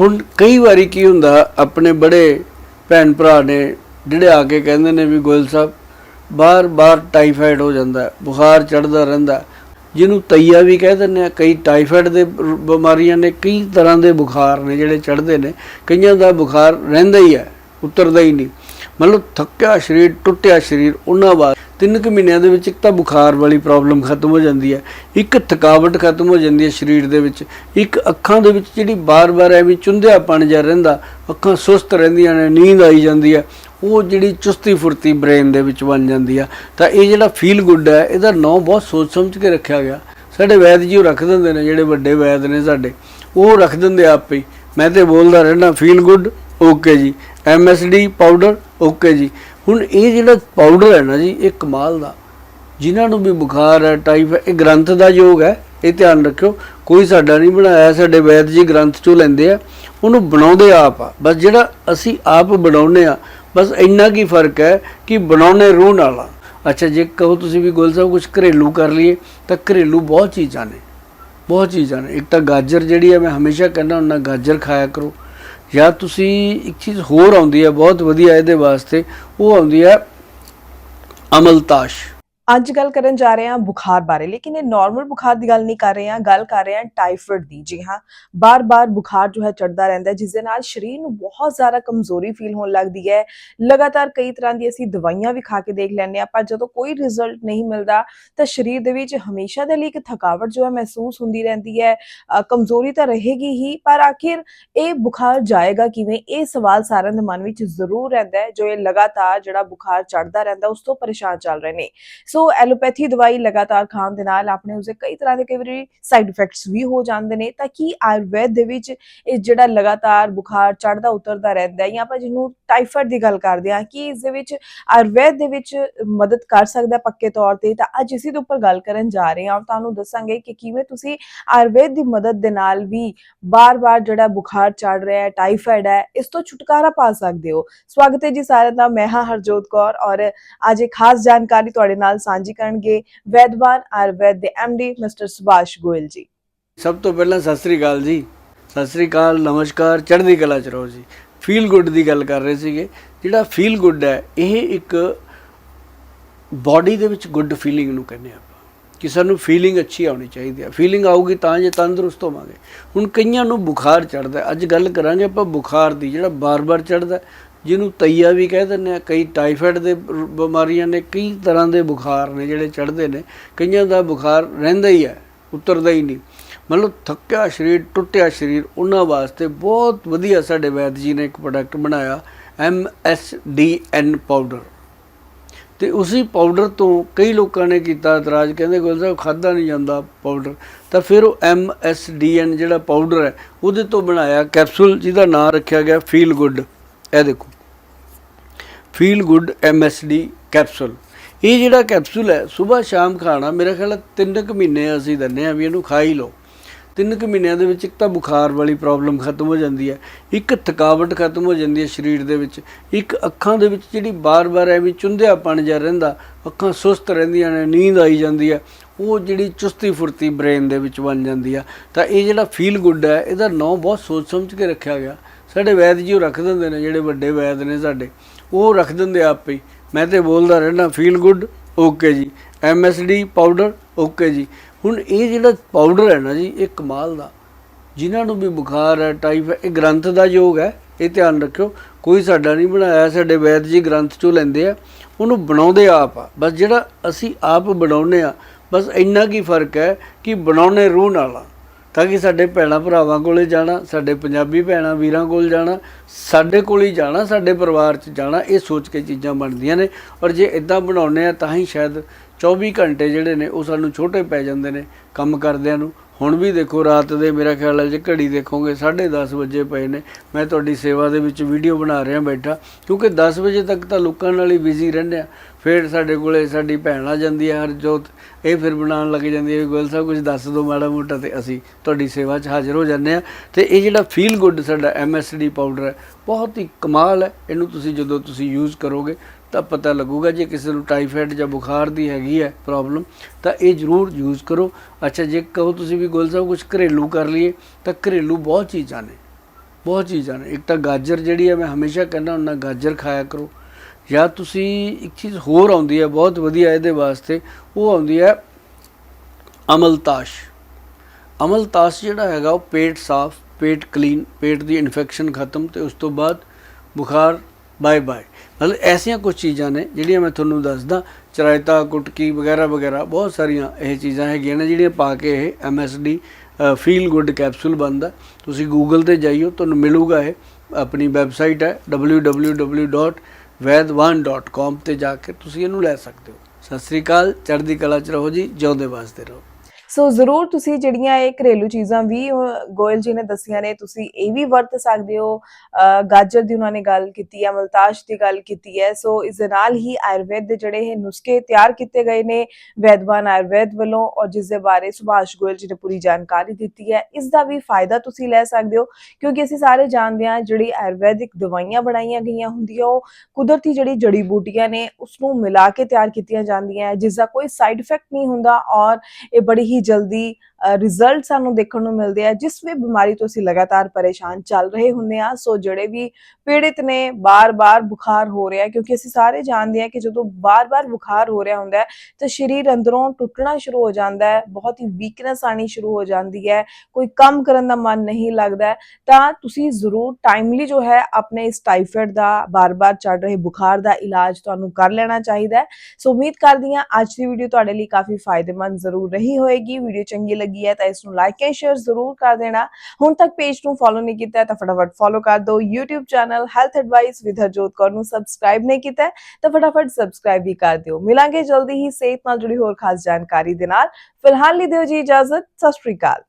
ਹੁਣ ਕਈ ਵਾਰੀ ਕੀ ਹੁੰਦਾ, ਆਪਣੇ ਬੜੇ ਭੈਣ ਭਰਾ ਨੇ, ਜਿਹੜੇ ਆ ਕੇ ਕਹਿੰਦੇ ਨੇ ਵੀ ਗੋਇਲ ਸਾਹਿਬ ਬਾਰ-ਬਾਰ ਟਾਈਫਾਇਡ ਹੋ ਜਾਂਦਾ, ਬੁਖਾਰ ਚੜਦਾ ਰਹਿੰਦਾ। ਜਿਹਨੂੰ ਤਈਆ ਵੀ ਕਹਿ ਦਿੰਦੇ ਆ, ਕਈ ਟਾਈਫਾਇਡ ਦੇ ਬਿਮਾਰੀਆਂ ਨੇ, ਕਈ ਤਰ੍ਹਾਂ ਦੇ ਬੁਖਾਰ ਨੇ ਜਿਹੜੇ ਚੜਦੇ ਨੇ, ਕਈਆਂ ਦਾ ਬੁਖਾਰ ਰਹਿੰਦਾ ਹੀ ਹੈ, ਉਤਰਦਾ ਹੀ ਨਹੀਂ। ਮਤਲਬ ਥੱਕਿਆ ਸਰੀਰ, ਟੁੱਟਿਆ ਸਰੀਰ, ਉਹਨਾਂ ਬਾਅਦ ਤਿੰਨ ਕੁ ਮਹੀਨਿਆਂ ਦੇ ਵਿੱਚ ਇੱਕ ਤਾਂ ਬੁਖਾਰ ਵਾਲੀ ਪ੍ਰੋਬਲਮ ਖਤਮ ਹੋ ਜਾਂਦੀ ਹੈ, ਇੱਕ ਥਕਾਵਟ ਖਤਮ ਹੋ ਜਾਂਦੀ ਹੈ ਸਰੀਰ ਦੇ ਵਿੱਚ, ਇੱਕ ਅੱਖਾਂ ਦੇ ਵਿੱਚ ਜਿਹੜੀ ਬਾਰ-ਬਾਰ ਐਵੇਂ ਚੁੰਝਿਆਪਣ ਜਿਹਾ ਰਹਿੰਦਾ, ਅੱਖਾਂ ਸੁਸਤ ਰਹਿੰਦੀਆਂ ਨੇ, ਨੀਂਦ ਆਈ ਜਾਂਦੀ ਹੈ, ਉਹ ਜਿਹੜੀ ਚੁਸਤੀ ਫੁਰਤੀ ਬ੍ਰੇਨ ਦੇ ਵਿੱਚ ਬਣ ਜਾਂਦੀ ਆ ਤਾਂ ਇਹ ਜਿਹੜਾ ਫੀਲ ਗੁੱਡ ਹੈ, ਇਹਦਾ ਨਾਂ ਬਹੁਤ ਸੋਚ ਸਮਝ ਕੇ ਰੱਖਿਆ ਗਿਆ। ਸਾਡੇ ਵੈਦ ਜੀ ਉਹ ਰੱਖ ਦਿੰਦੇ ਨੇ, ਜਿਹੜੇ ਵੱਡੇ ਵੈਦ ਨੇ ਸਾਡੇ, ਉਹ ਰੱਖ ਦਿੰਦੇ ਆ ਆਪੇ ਹੀ। ਮੈਂ ਤੇ ਬੋਲਦਾ ਰਹਿਣਾ ਫੀਲ ਗੁੱਡ ਓਕੇ ਜੀ। ਐਮਐਸਡੀ ਪਾਊਡਰ ਓਕੇ ਜੀ। ਹੁਣ ਇਹ ਜਿਹੜਾ ਪਾਊਡਰ ਹੈ ਨਾ ਜੀ, ਇਹ ਕਮਾਲ ਦਾ। ਜਿਨ੍ਹਾਂ ਨੂੰ ਵੀ ਬੁਖਾਰ ਹੈ ਟਾਈਫਾਇਡ ਇਹ ਗ੍ਰੰਥ ਦਾ ਯੋਗ ਹੈ, ਇਹ ਧਿਆਨ ਰੱਖਿਓ। ਕੋਈ ਸਾਡਾ ਨਹੀਂ ਬਣਾਇਆ, ਸਾਡੇ ਵੈਦ ਜੀ ਗ੍ਰੰਥ ਚੋਂ ਲੈਂਦੇ ਆ, ਉਹਨੂੰ ਬਣਾਉਂਦੇ ਆਪ ਆ। ਬਸ ਜਿਹੜਾ ਅਸੀਂ ਆਪ ਬਣਾਉਨੇ ਆ, ਬਸ ਇੰਨਾ ਕੀ ਫ਼ਰਕ ਹੈ ਕਿ ਬਣਾਉਨੇ ਰੂਹ ਨਾਲ ਆ। ਅੱਛਾ, ਜੇ ਕਹੋ ਤੁਸੀਂ ਵੀ ਗੋਲ ਸਾਹਿਬ ਕੁਝ ਘਰੇਲੂ ਕਰ ਲਈਏ, ਤਾਂ ਘਰੇਲੂ ਬਹੁਤ ਚੀਜ਼ਾਂ ਨੇ। ਬਹੁਤ ਚੀਜ਼ਾਂ ਨੇ। ਇੱਕ ਤਾਂ ਗਾਜਰ ਜਿਹੜੀ ਹੈ ਮੈਂ ਹਮੇਸ਼ਾ ਕਹਿੰਦਾ ਹੁੰਦਾ, ਗਾਜਰ ਖਾਇਆ ਕਰੋ। ਜਾਂ ਤੁਸੀਂ ਇੱਕ ਚੀਜ਼ ਹੋਰ ਆਉਂਦੀ ਹੈ, ਬਹੁਤ ਵਧੀਆ ਇਹਦੇ ਵਾਸਤੇ, ਉਹ ਆਉਂਦੀ ਹੈ ਅਮਲਤਾਸ਼। ਅੱਜ ਗੱਲ ਕਰਨ ਜਾ ਰਹੇ ਹਾਂ ਬੁਖਾਰ ਬਾਰੇ। ਲੇਕਿਨ ਇਹ ਨਾਰਮਲ ਬੁਖਾਰ ਦੀ ਗੱਲ ਨਹੀਂ ਕਰ ਰਹੇ ਹਾਂ, ਗੱਲ ਕਰ ਰਹੇ ਹਾਂ ਟਾਈਫਾਇਡ ਦੀ। ਜੀ ਹਾਂ, ਬਾਰ-ਬਾਰ ਬੁਖਾਰ ਜੋ ਹੈ ਚੜਦਾ ਰਹਿੰਦਾ ਹੈ ਜਿਸ ਦੇ ਨਾਲ ਸਰੀਰ ਨੂੰ ਬਹੁਤ ਜ਼ਿਆਦਾ ਕਮਜ਼ੋਰੀ ਫੀਲ ਹੋਣ ਲੱਗਦੀ ਹੈ। ਲਗਾਤਾਰ ਕਈ ਤਰ੍ਹਾਂ ਦੀ ਅਸੀਂ ਦਵਾਈਆਂ ਵੀ ਖਾ ਕੇ ਦੇਖ ਲੈਂਦੇ ਹਾਂ, ਪਰ ਜਦੋਂ ਕੋਈ ਰਿਜ਼ਲਟ ਨਹੀਂ ਮਿਲਦਾ, ਤਾਂ ਸਰੀਰ ਦੇ ਵਿੱਚ ਹਮੇਸ਼ਾ ਦੇ ਲਈ ਇੱਕ ਥਕਾਵਟ ਜੋ ਹੈ ਮਹਿਸੂਸ ਹੁੰਦੀ ਰਹਿੰਦੀ ਹੈ। ਕਮਜ਼ੋਰੀ ਤਾਂ ਰਹੇਗੀ ਹੀ, ਪਰ ਆਖਿਰ ਇਹ ਬੁਖਾਰ ਜਾਏਗਾ ਕਿਵੇਂ? ਇਹ ਸਵਾਲ ਸਾਰਿਆਂ ਦੇ ਮਨ ਵਿੱਚ ਜ਼ਰੂਰ ਰਹਿੰਦਾ ਹੈ, ਜੋ ਇਹ ਲਗਾਤਾਰ ਜਿਹੜਾ ਬੁਖਾਰ ਚੜਦਾ ਰਹਿੰਦਾ, ਉਸ ਤੋਂ ਪਰੇਸ਼ਾਨ ਚੱਲ ਰਹੇ ਨੇ। ਸੋ ਐਲੋਪੈਥੀ ਦਵਾਈ ਲਗਾਤਾਰ ਖਾਣ ਦੇ ਨਾਲ ਆਪਣੇ ਉਸੇ ਕਈ ਤਰ੍ਹਾਂ ਦੇ ਕਈ ਵਾਰੀ ਸਾਈਡ ਇਫੈਕਟਸ ਵੀ ਹੋ ਜਾਂਦੇ ਨੇ। ਤਾਂ ਕੀ ਆਯੁਰਵੈਦ ਦੇ ਵਿੱਚ ਇਹ ਜਿਹੜਾ ਲਗਾਤਾਰ ਬੁਖਾਰ ਚੜਦਾ ਉਤਰਦਾ ਰਹਿੰਦਾ ਹੈ ਜਾਂ ਆਪਾਂ ਜਿਹਨੂੰ ਟਾਈਫਾਇਡ ਦੀ ਗੱਲ ਕਰਦੇ ਹਾਂ ਕਿ ਇਸ ਦੇ ਵਿੱਚ ਆਯੁਰਵੈਦ ਦੇ ਵਿੱਚ ਮਦਦ ਕਰ ਸਕਦਾ ਪੱਕੇ ਤੌਰ ਤੇ। ਤਾਂ ਅੱਜ ਇਸੇ ਦੇ ਉੱਪਰ ਗੱਲ ਕਰਨ ਜਾ ਰਹੇ ਹਾਂ। ਔਰ ਤੁਹਾਨੂੰ ਦੱਸਾਂਗੇ ਕਿ ਕਿਵੇਂ ਤੁਸੀਂ ਆਯੁਰਵੈਦ ਦੀ ਮਦਦ ਦੇ ਨਾਲ ਵੀ ਬਾਰ-ਬਾਰ ਜਿਹੜਾ ਬੁਖਾਰ ਚੜ ਰਿਹਾ ਹੈ ਟਾਈਫਾਇਡ ਹੈ, ਇਸ ਤੋਂ ਛੁਟਕਾਰਾ ਪਾ ਸਕਦੇ ਹੋ। ਸਵਾਗਤ ਹੈ ਜੀ ਸਾਰਿਆਂ ਦਾ, ਮੈਂ ਹਾਂ ਹਰਜੋਤ ਕੌਰ ਔਰ ਅੱਜ ਇੱਕ ਖਾਸ ਜਾਣਕਾਰੀ ਤੁਹਾਡੇ ਨਾਲ ਸਾਂਝੀ ਕਰਨਗੇ ਵੈਦਵਾਨ ਆਯੁਰਵੈਦ ਦੇ ਡੀ ਮਿਸਟਰ ਸੁਭਾਸ਼ ਗੋਇਲ ਜੀ। ਸਭ ਤੋਂ ਪਹਿਲਾਂ ਸਤਿ ਸ੍ਰੀ ਅਕਾਲ ਜੀ। ਸਤਿ ਸ੍ਰੀ ਅਕਾਲ, ਨਮਸਕਾਰ, ਚੜ੍ਹਦੀ ਕਲਾ ਚ ਰਹੋ ਜੀ। ਫੀਲ ਗੁੱਡ ਦੀ ਗੱਲ ਕਰ ਰਹੇ ਸੀਗੇ। ਜਿਹੜਾ ਫੀਲ ਗੁੱਡ ਹੈ, ਇਹ ਇੱਕ ਬਾਡੀ ਦੇ ਵਿੱਚ ਗੁੱਡ ਫੀਲਿੰਗ ਨੂੰ ਕਹਿੰਦੇ ਆਪਾਂ। ਕਿ ਸਾਨੂੰ ਫੀਲਿੰਗ ਅੱਛੀ ਆਉਣੀ ਚਾਹੀਦੀ ਹੈ। ਫੀਲਿੰਗ ਆਊਗੀ ਤਾਂ ਜੇ ਤੰਦਰੁਸਤ ਹੋਵਾਂਗੇ। ਹੁਣ ਕਈਆਂ ਨੂੰ ਬੁਖਾਰ ਚੜਦਾ ਅੱਜ ਗੱਲ ਕਰਾਂਗੇ ਆਪਾਂ ਬੁਖਾਰ ਦੀ, ਜਿਹੜਾ ਬਾਰ-ਬਾਰ ਚੜਦਾ ਜਿਹਨੂੰ ਤਈਆ ਵੀ ਕਹਿ ਦਿੰਦੇ ਆ ਕਈ ਟਾਈਫਾਇਡ ਦੇ ਬਿਮਾਰੀਆਂ ਨੇ, ਕਈ ਤਰ੍ਹਾਂ ਦੇ ਬੁਖਾਰ ਨੇ ਜਿਹੜੇ ਚੜਦੇ ਨੇ। ਕਈਆਂ ਦਾ ਬੁਖਾਰ ਰਹਿੰਦਾ ਹੀ ਹੈ, ਉਤਰਦਾ ਹੀ ਨਹੀਂ। ਮਤਲਬ ਥੱਕਿਆ ਸਰੀਰ, ਟੁੱਟਿਆ ਸਰੀਰ, ਉਹਨਾਂ ਵਾਸਤੇ ਬਹੁਤ ਵਧੀਆ ਸਾਡੇ ਵੈਦ ਜੀ ਨੇ ਇੱਕ ਪ੍ਰੋਡਕਟ ਬਣਾਇਆ ਐਨ ਪਾਊਡਰ ਤੇ ਉਸੇ ਪਾਊਡਰ ਤੋਂ ਕਈ ਲੋਕਾਂ ਨੇ ਕੀਤਾ ਇਤਰਾਜ਼, ਕਹਿੰਦੇ ਗੁਲ ਸਾਹਿਬ ਖਾਦਾ ਨਹੀਂ ਜਾਂਦਾ ਪਾਊਡਰ ਤਾਂ ਫਿਰ ਉਹ ਐਨ ਜਿਹੜਾ ਪਾਊਡਰ ਹੈ, ਉਹਦੇ ਤੋਂ ਬਣਾਇਆ ਕੈਪਸੂਲ ਜਿਹਦਾ ਨਾਮ ਰੱਖਿਆ ਗਿਆ ਫੀਲ ਗੁੱਡ ਇਹ ਦੇਖੋ। ਫੀਲ ਗੁੱਡ ਐਮਐਸਡੀ ਕੈਪਸੂਲ ਇਹ ਜਿਹੜਾ ਕੈਪਸੂਲ ਹੈ ਸਵੇਰ ਸ਼ਾਮ ਖਾਣਾ, ਮੇਰਾ ਖਿਆਲ ਹੈ ਤਿੰਨ ਕੁ ਮਹੀਨੇ ਅਸੀਂ ਦਿੰਦੇ ਆ ਵੀ ਇਹਨੂੰ ਖਾ ਹੀ ਲਓ। ਤਿੰਨ ਕੁ ਮਹੀਨਿਆਂ ਦੇ ਵਿੱਚ ਇੱਕ ਤਾਂ ਬੁਖਾਰ ਵਾਲੀ ਪ੍ਰੋਬਲਮ ਖਤਮ ਹੋ ਜਾਂਦੀ ਹੈ, ਇੱਕ ਥਕਾਵਟ ਖਤਮ ਹੋ ਜਾਂਦੀ ਹੈ ਸਰੀਰ ਦੇ ਵਿੱਚ, ਇੱਕ ਅੱਖਾਂ ਦੇ ਵਿੱਚ ਜਿਹੜੀ ਬਾਰ-ਬਾਰ ਐਵੇਂ ਚੁੰਝਿਆਪਣ ਜਿਹਾ ਰਹਿੰਦਾ, ਅੱਖਾਂ ਸੁਸਤ ਰਹਿੰਦੀਆਂ ਨੇ, ਨੀਂਦ ਆਈ ਜਾਂਦੀ ਹੈ, ਉਹ ਜਿਹੜੀ ਚੁਸਤੀ ਫੁਰਤੀ ਬ੍ਰੇਨ ਦੇ ਵਿੱਚ ਬਣ ਜਾਂਦੀ ਆ ਤਾਂ ਇਹ ਜਿਹੜਾ ਫੀਲ ਗੁੱਡ ਹੈ, ਇਹਦਾ ਨਾਂ ਬਹੁਤ ਸੋਚ ਸਮਝ ਕੇ ਰੱਖਿਆ ਗਿਆ। ਸਾਡੇ ਵੈਦ ਜੀ ਉਹ ਰੱਖ ਦਿੰਦੇ ਨੇ, ਜਿਹੜੇ ਵੱਡੇ ਵੈਦ ਨੇ ਸਾਡੇ, ਉਹ ਰੱਖ ਦਿੰਦੇ ਆਪੇ ਮੈਂ ਤੇ ਬੋਲਦਾ ਰਹਿਣਾ ਫੀਲ ਗੁੱਡ ਓਕੇ ਜੀ. ਐਮਐਸਡੀ ਪਾਊਡਰ ਓਕੇ ਜੀ. ਹੁਣ ਇਹ ਜਿਹੜਾ ਪਾਊਡਰ ਹੈ ਨਾ ਜੀ, ਇਹ ਕਮਾਲ ਦਾ। ਜਿਨ੍ਹਾਂ ਨੂੰ ਵੀ ਬੁਖਾਰ ਹੈ ਟਾਈਫਾਇਡ ਇਹ ਗ੍ਰੰਥ ਦਾ ਯੋਗ ਹੈ, ਇਹ ਧਿਆਨ ਰੱਖਿਓ। ਕੋਈ ਸਾਡਾ ਨਹੀਂ ਬਣਾਇਆ, ਸਾਡੇ ਵੈਦ ਜੀ ਗ੍ਰੰਥ ਚੋਂ ਲੈਂਦੇ ਆ। ਉਹਨੂੰ ਬਣਾਉਂਦੇ ਆਪ ਆ। ਬਸ ਜਿਹੜਾ ਅਸੀਂ ਆਪ ਬਣਾਉਨੇ ਆ, ਬਸ ਇੰਨਾ ਕੀ ਫ਼ਰਕ ਹੈ ਕਿ ਬਣਾਉਨੇ ਰੂਹ ਨਾਲ ਆ। ਤਾਂ ਕਿ ਸਾਡੇ ਭੈਣਾਂ ਭਰਾਵਾਂ ਕੋਲੇ ਜਾਣਾ, ਸਾਡੇ ਪੰਜਾਬੀ ਭੈਣਾਂ ਵੀਰਾਂ ਕੋਲ ਜਾਣਾ, ਸਾਡੇ ਕੋਲ ਹੀ ਜਾਣਾ, ਸਾਡੇ ਪਰਿਵਾਰ 'ਚ ਜਾਣਾ, ਇਹ ਸੋਚ ਕੇ ਚੀਜ਼ਾਂ ਬਣਦੀਆਂ ਨੇ। ਔਰ ਜੇ ਇਦਾਂ ਬਣਾਉਨੇ ਆ ਤਾਂ ਹੀ ਸ਼ਾਇਦ 24 ਘੰਟੇ ਜਿਹੜੇ ਨੇ ਉਹ ਸਾਨੂੰ ਛੋਟੇ ਪੈ ਜਾਂਦੇ ਨੇ ਕੰਮ ਕਰਦਿਆਂ ਨੂੰ। ਹੁਣ ਵੀ ਦੇਖੋ, ਰਾਤ ਦੇ ਮੇਰਾ ਖਿਆਲ ਹੈ ਜੇ ਘੜੀ ਦੇਖੋਗੇ 10:30 ਵਜੇ ਪਏ ਨੇ। ਮੈਂ ਤੁਹਾਡੀ ਸੇਵਾ ਦੇ ਵਿੱਚ ਵੀਡੀਓ ਬਣਾ ਰਿਹਾ ਬੈਠਾ, ਕਿਉਂਕਿ 10 ਵਜੇ ਤੱਕ ਤਾਂ ਲੋਕਾਂ ਨਾਲ ਹੀ ਬਿਜ਼ੀ ਰਹਿੰਦੇ ਆ। ਫਿਰ ਸਾਡੇ ਕੋਲੇ ਸਾਡੀ ਭੈਣ ਆ ਜਾਂਦੀ ਹੈ ਹਰਜੋਤ। ਇਹ ਫਿਰ ਬਣਾਉਣ ਲੱਗ ਜਾਂਦੀ ਹੈ ਵੀ ਗੋਲ ਸਾਹਿਬ ਕੁਝ ਦੱਸ ਦਿਓ ਮਾੜਾ ਮੋਟਾ ਤੇ ਅਸੀਂ ਤੁਹਾਡੀ ਸੇਵਾ 'ਚ ਹਾਜ਼ਰ ਹੋ ਜਾਂਦੇ ਆ। ਤੇ ਇਹ ਜਿਹੜਾ ਫੀਲ ਗੁੱਡ ਸਾਡਾ ਐਮਐਸਡੀ ਪਾਊਡਰ ਹੈ, ਬਹੁਤ ਹੀ ਕਮਾਲ ਹੈ। ਇਹਨੂੰ ਤੁਸੀਂ ਜਦੋਂ ਤੁਸੀਂ ਯੂਜ਼ ਕਰੋਗੇ ਤਾਂ ਪਤਾ ਲੱਗੂਗਾ ਜੇ ਕਿਸੇ ਨੂੰ ਟਾਈਫਾਇਡ ਜਾਂ ਬੁਖਾਰ ਦੀ ਹੈਗੀ ਹੈ ਪ੍ਰੋਬਲਮ ਤਾਂ ਇਹ ਜ਼ਰੂਰ ਯੂਜ਼ ਕਰੋ। ਅੱਛਾ, ਜੇ ਕਹੋ ਤੁਸੀਂ ਵੀ ਗੋਲ ਸਾਹਿਬ ਕੁਝ ਘਰੇਲੂ ਕਰ ਲਈਏ, ਤਾਂ ਘਰੇਲੂ ਬਹੁਤ ਚੀਜ਼ਾਂ ਨੇ। ਬਹੁਤ ਚੀਜ਼ਾਂ ਨੇ। ਇੱਕ ਤਾਂ ਗਾਜਰ ਜਿਹੜੀ ਹੈ, ਮੈਂ ਹਮੇਸ਼ਾ ਕਹਿੰਦਾ ਹੁੰਦਾ, ਗਾਜਰ ਖਾਇਆ ਕਰੋ। ਜਾਂ ਤੁਸੀਂ ਇੱਕ ਚੀਜ਼ ਹੋਰ ਆਉਂਦੀ ਹੈ, ਬਹੁਤ ਵਧੀਆ ਇਹਦੇ ਵਾਸਤੇ, ਉਹ ਆਉਂਦੀ ਹੈ ਅਮਲਤਾਸ਼ ਅਮਲਤਾਸ਼ ਜਿਹੜਾ ਹੈਗਾ, ਉਹ ਪੇਟ ਸਾਫ਼, ਪੇਟ ਕਲੀਨ ਪੇਟ ਦੀ ਇਨਫੈਕਸ਼ਨ ਖਤਮ, ਤੇ ਉਸ ਤੋਂ ਬਾਅਦ ਬੁਖਾਰ ਬਾਏ ਬਾਏ ਮਤਲਬ ਐਸੀਆਂ ਕੁਝ ਚੀਜ਼ਾਂ ਨੇ ਜਿਹੜੀਆਂ ਮੈਂ ਤੁਹਾਨੂੰ ਦੱਸਦਾ, ਚਰਾਇਤਾ, ਕੁਟਕੀ ਵਗੈਰਾ ਵਗੈਰਾ, ਬਹੁਤ ਸਾਰੀਆਂ ਇਹ ਚੀਜ਼ਾਂ ਹੈਗੀਆਂ ਨੇ ਜਿਹੜੀਆਂ ਪਾ ਕੇ ਇਹ ਐਮਐਸਡੀ ਫੀਲ ਗੁੱਡ ਕੈਪਸੂਲ ਬਣਦਾ। ਤੁਸੀਂ ਗੂਗਲ ਤੇ ਜਾਈਓ, ਤੁਹਾਨੂੰ ਮਿਲੂਗਾ ਇਹ। ਆਪਣੀ ਵੈਬਸਾਈਟ ਹੈ www.vaidwan.com ਤੇ ਜਾ ਕੇ ਤੁਸੀਂ ਇਹਨੂੰ ਲੈ ਸਕਦੇ ਹੋ। ਸਤਿ ਸ੍ਰੀ ਅਕਾਲ, ਚੜ੍ਹਦੀ ਕਲਾ ਚ ਰਹੋ ਜੀ, ਜਿਉਂਦੇ ਵਾਸਤੇ ਰਹੋ। ਸੋ ਜ਼ਰੂਰ ਤੁਸੀਂ ਜਿਹੜੀਆਂ ਇਹ ਘਰੇਲੂ ਚੀਜ਼ਾਂ ਵੀ ਗੋਇਲ ਜੀ ਨੇ ਦੱਸੀਆਂ ਨੇ, ਤੁਸੀਂ ਇਹ ਵੀ ਵਰਤ ਸਕਦੇ ਹੋ। ਗਾਜਰ ਦੀ ਉਹਨਾਂ ਨੇ ਗੱਲ ਕੀਤੀ ਹੈ, ਮਲਤਾਸ਼ ਦੀ ਗੱਲ ਕੀਤੀ ਹੈ। ਸੋ ਇਸ ਦੇ ਨਾਲ ਹੀ ਆਯੁਰਵੇਦ ਦੇ ਜਿਹੜੇ ਇਹ ਨੁਸਖੇ ਤਿਆਰ ਕੀਤੇ ਗਏ ਨੇ, ਵੈਦਵਾਨ ਆਯੁਰਵੇਦ ਵੱਲੋਂ ਔਰ ਜਿਸ ਦੇ ਬਾਰੇ ਸੁਭਾਸ਼ ਗੋਇਲ ਜੀ ਨੇ ਪੂਰੀ ਜਾਣਕਾਰੀ ਦਿੱਤੀ ਹੈ, ਇਸ ਦਾ ਵੀ ਫਾਇਦਾ ਤੁਸੀਂ ਲੈ ਸਕਦੇ ਹੋ, ਕਿਉਂਕਿ ਅਸੀਂ ਸਾਰੇ ਜਾਣਦੇ ਹਾਂ ਜਿਹੜੀ ਆਯੁਰਵੈਦਿਕ ਦਵਾਈਆਂ ਬਣਾਈਆਂ ਗਈਆਂ ਹੁੰਦੀਆਂ, ਉਹ ਕੁਦਰਤੀ ਜਿਹੜੀ ਜੜੀ ਬੂਟੀਆਂ ਨੇ ਉਸ ਨੂੰ ਮਿਲਾ ਕੇ ਤਿਆਰ ਕੀਤੀਆਂ ਜਾਂਦੀਆਂ ਹੈ ਜਿਸ ਦਾ ਕੋਈ ਸਾਈਡ ਇਫੈਕਟ ਨਹੀਂ ਹੁੰਦਾ ਔਰ ਇਹ ਬੜੀ ਹੀ ਜਲਦੀ ਰਿਜ਼ਲਟ ਸਾਨੂੰ ਦੇਖਣ ਨੂੰ ਮਿਲਦੇ ਆ, ਜਿਸ ਵੀ ਬਿਮਾਰੀ ਤੋਂ ਅਸੀਂ ਲਗਾਤਾਰ ਪਰੇਸ਼ਾਨ ਚੱਲ ਰਹੇ ਹੁੰਦੇ ਆ, ਸੋ ਜਿਹੜੇ ਵੀ ਪੀੜਿਤ ਨੇ ਬਾਰ-ਬਾਰ ਬੁਖਾਰ ਹੋ ਰਿਹਾ ਕਿਉਂਕਿ ਅਸੀਂ ਸਾਰੇ ਜਾਣਦੇ ਆ ਕਿ ਜਦੋਂ ਬਾਰ-ਬਾਰ ਬੁਖਾਰ ਹੋ ਰਿਹਾ ਹੁੰਦਾ ਹੈ, ਤਾਂ ਸਰੀਰ ਅੰਦਰੋਂ ਟੁੱਟਣਾ ਸ਼ੁਰੂ ਹੋ ਜਾਂਦਾ ਹੈ, ਬਹੁਤ ਹੀ ਵੀਕਨੈਸ ਆਣੀ ਸ਼ੁਰੂ ਹੋ ਜਾਂਦੀ ਹੈ, ਕੋਈ ਕੰਮ ਕਰਨ ਦਾ ਮਨ ਨਹੀਂ ਲੱਗਦਾ ਤਾਂ ਤੁਸੀਂ ਜ਼ਰੂਰ ਟਾਈਮਲੀ ਜੋ ਹੈ, ਆਪਣੇ ਇਸ ਟਾਈਫਾਇਡ ਦਾ ਬਾਰ-ਬਾਰ ਚੱਲ ਰਹੇ ਬੁਖਾਰ ਦਾ ਇਲਾਜ ਤੁਹਾਨੂੰ ਕਰ ਲੈਣਾ ਚਾਹੀਦਾ ਹੈ। ਸੋ ਉਮੀਦ ਕਰਦੀ ਹਾਂ, ਅੱਜ ਦੀ ਵੀਡੀਓ ਤੁਹਾਡੇ ਲਈ ਕਾਫੀ ਫਾਇਦੇਮੰਦ ਜ਼ਰੂਰ ਰਹੀ ਹੋਏਗੀ ਵੀਡੀਓ ਚੰਗੀ ਲੱਗੀ ਹੈ ਤਾਂ ਇਸ ਨੂੰ ਲਾਈਕ ਐਂਡ ਸ਼ੇਅਰ ਜ਼ਰੂਰ ਕਰ ਦੇਣਾ। ਹੁਣ ਤੱਕ ਪੇਜ ਨੂੰ ਫੋਲੋ ਨਹੀਂ ਕੀਤਾ ਤਾਂ ਫਟਾਫਟ ਫੋਲੋ ਕਰ ਦਿਓ। YouTube channel health advice with Harjot Kaur ਨੂੰ ਸਬਸਕ੍ਰਾਈਬ ਨਹੀਂ ਕੀਤਾ ਤਾਂ ਫਟਾਫਟ ਸਬਸਕ੍ਰਾਈਬ ਵੀ ਕਰ ਦਿਓ। ਮਿਲਾਂਗੇ ਜਲਦੀ ਹੀ ਸਿਹਤ ਨਾਲ ਜੁੜੀ ਹੋਰ ਖਾਸ ਜਾਣਕਾਰੀ ਦੇ ਨਾਲ। ਫਿਲਹਾਲ ਲਈ ਦਿਓ ਜੀ ਇਜਾਜ਼ਤ। ਸਤਿ ਸ਼੍ਰੀ ਅਕਾਲ।